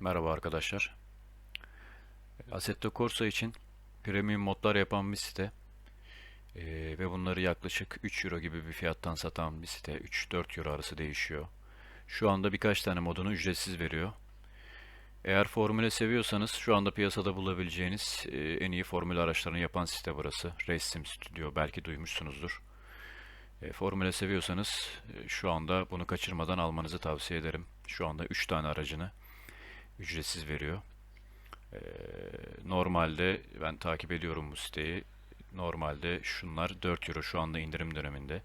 Merhaba arkadaşlar. Assetto Corsa için premium modlar yapan bir site Ee, ve bunları yaklaşık 3 euro gibi bir fiyattan satan bir site. 3-4 euro arası değişiyor. Şu anda birkaç tane modunu ücretsiz veriyor. Eğer formüle seviyorsanız şu anda piyasada bulabileceğiniz e, en iyi formül araçlarını yapan site burası. Race Studio belki duymuşsunuzdur. E, formüle seviyorsanız e, şu anda bunu kaçırmadan almanızı tavsiye ederim. Şu anda 3 tane aracını ücretsiz veriyor. Ee, normalde ben takip ediyorum bu siteyi. Normalde şunlar 4 euro şu anda indirim döneminde.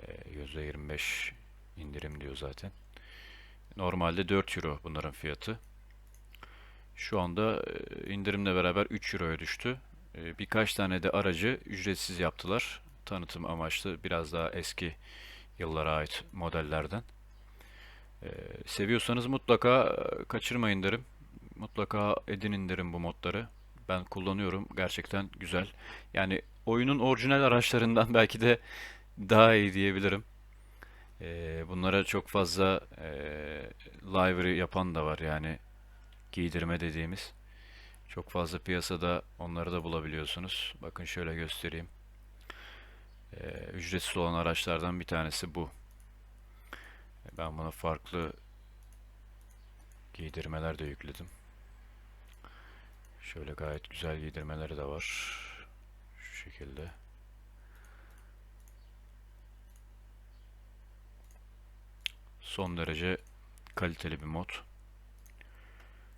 Ee, %25 indirim diyor zaten. Normalde 4 euro bunların fiyatı. Şu anda e, indirimle beraber 3 euroya düştü. Ee, birkaç tane de aracı ücretsiz yaptılar. Tanıtım amaçlı biraz daha eski yıllara ait modellerden. Ee, seviyorsanız mutlaka e, kaçırmayın derim. Mutlaka edinin derim bu modları. Ben kullanıyorum. Gerçekten güzel. Yani oyunun orijinal araçlarından belki de daha iyi diyebilirim. Ee, bunlara çok fazla e, livery yapan da var yani giydirme dediğimiz. Çok fazla piyasada onları da bulabiliyorsunuz. Bakın şöyle göstereyim. Ee, ücretsiz olan araçlardan bir tanesi bu. Ben buna farklı giydirmeler de yükledim. Şöyle gayet güzel giydirmeleri de var. Şu şekilde. Son derece kaliteli bir mod.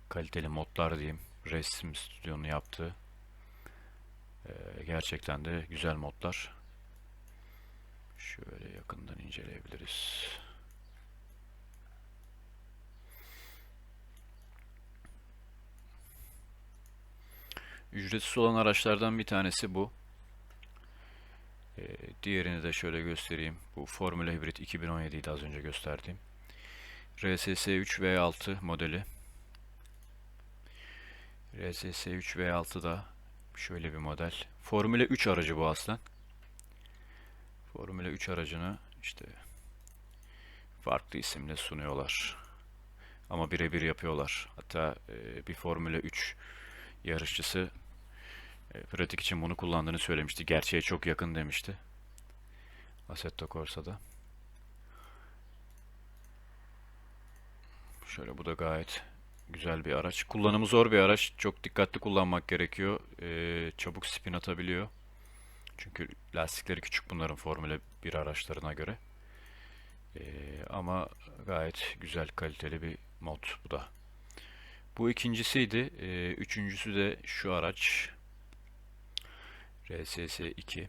Kaliteli modlar diyeyim. Resim Stüdyo'nun yaptığı. Ee, gerçekten de güzel modlar. Şöyle yakından inceleyebiliriz. Ücretsiz olan araçlardan bir tanesi bu. Ee, diğerini de şöyle göstereyim. Bu Formula Hybrid 2017 idi az önce gösterdiğim. RSS 3 V6 modeli. RSS 3 V6 da şöyle bir model. Formula 3 aracı bu aslen. Formula 3 aracını işte farklı isimle sunuyorlar. Ama birebir yapıyorlar. Hatta e, bir Formula 3 yarışçısı e, pratik için bunu kullandığını söylemişti. Gerçeğe çok yakın demişti. Assetto Corsa'da. Şöyle bu da gayet güzel bir araç. Kullanımı zor bir araç. Çok dikkatli kullanmak gerekiyor. E, çabuk spin atabiliyor. Çünkü lastikleri küçük bunların Formula 1 araçlarına göre. E, ama gayet güzel kaliteli bir mod bu da. Bu ikincisiydi. Ee, üçüncüsü de şu araç. RSS 2.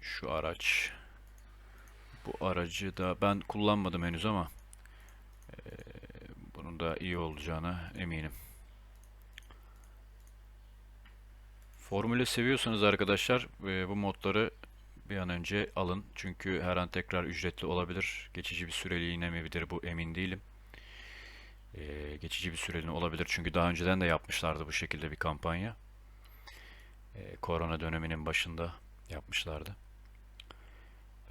Şu araç. Bu aracı da ben kullanmadım henüz ama e, bunun da iyi olacağına eminim. Formüle seviyorsanız arkadaşlar e, bu modları bir an önce alın. Çünkü her an tekrar ücretli olabilir. Geçici bir süreliğine midir bu emin değilim. Ee, geçici bir süreliğine olabilir. Çünkü daha önceden de yapmışlardı bu şekilde bir kampanya. Ee, korona döneminin başında yapmışlardı.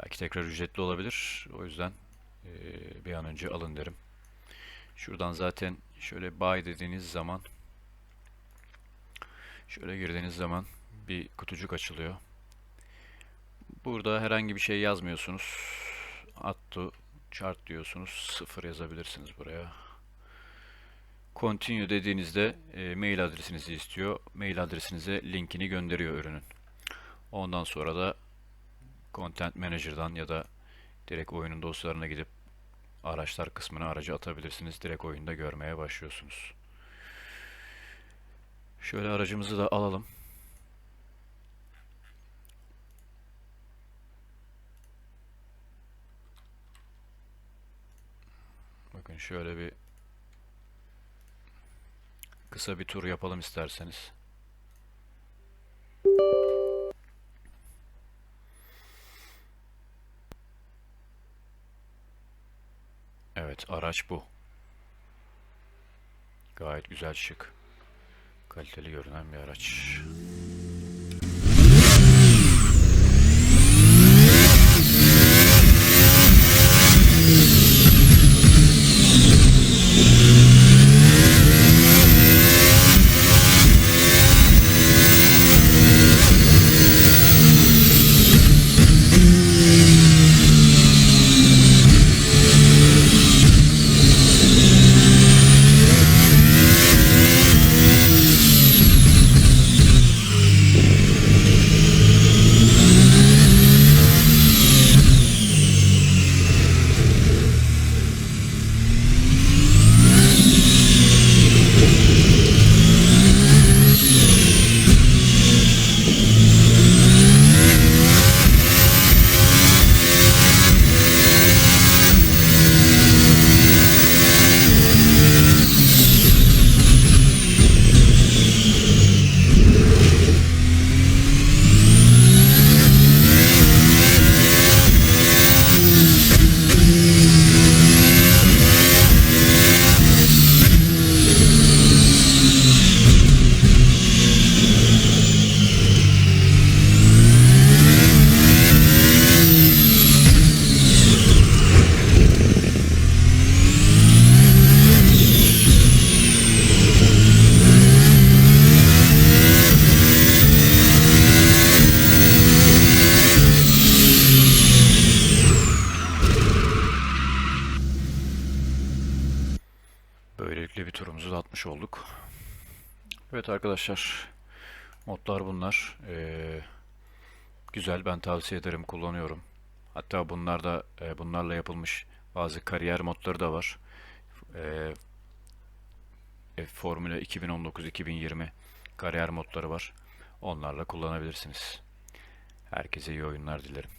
Belki tekrar ücretli olabilir. O yüzden e, bir an önce alın derim. Şuradan zaten şöyle buy dediğiniz zaman şöyle girdiğiniz zaman bir kutucuk açılıyor. Burada herhangi bir şey yazmıyorsunuz. To chart diyorsunuz. Sıfır yazabilirsiniz buraya. Continue dediğinizde e, mail adresinizi istiyor. Mail adresinize linkini gönderiyor ürünün. Ondan sonra da Content Manager'dan ya da direkt oyunun dosyalarına gidip araçlar kısmına aracı atabilirsiniz. Direkt oyunda görmeye başlıyorsunuz. Şöyle aracımızı da alalım. Bakın şöyle bir kısa bir tur yapalım isterseniz. Evet, araç bu. Gayet güzel şık. Kaliteli görünen bir araç. bir atmış olduk. Evet arkadaşlar, modlar bunlar. Ee, güzel, ben tavsiye ederim, kullanıyorum. Hatta bunlarda e, bunlarla yapılmış bazı kariyer modları da var. Ee, e, Formula 2019-2020 kariyer modları var. Onlarla kullanabilirsiniz. Herkese iyi oyunlar dilerim.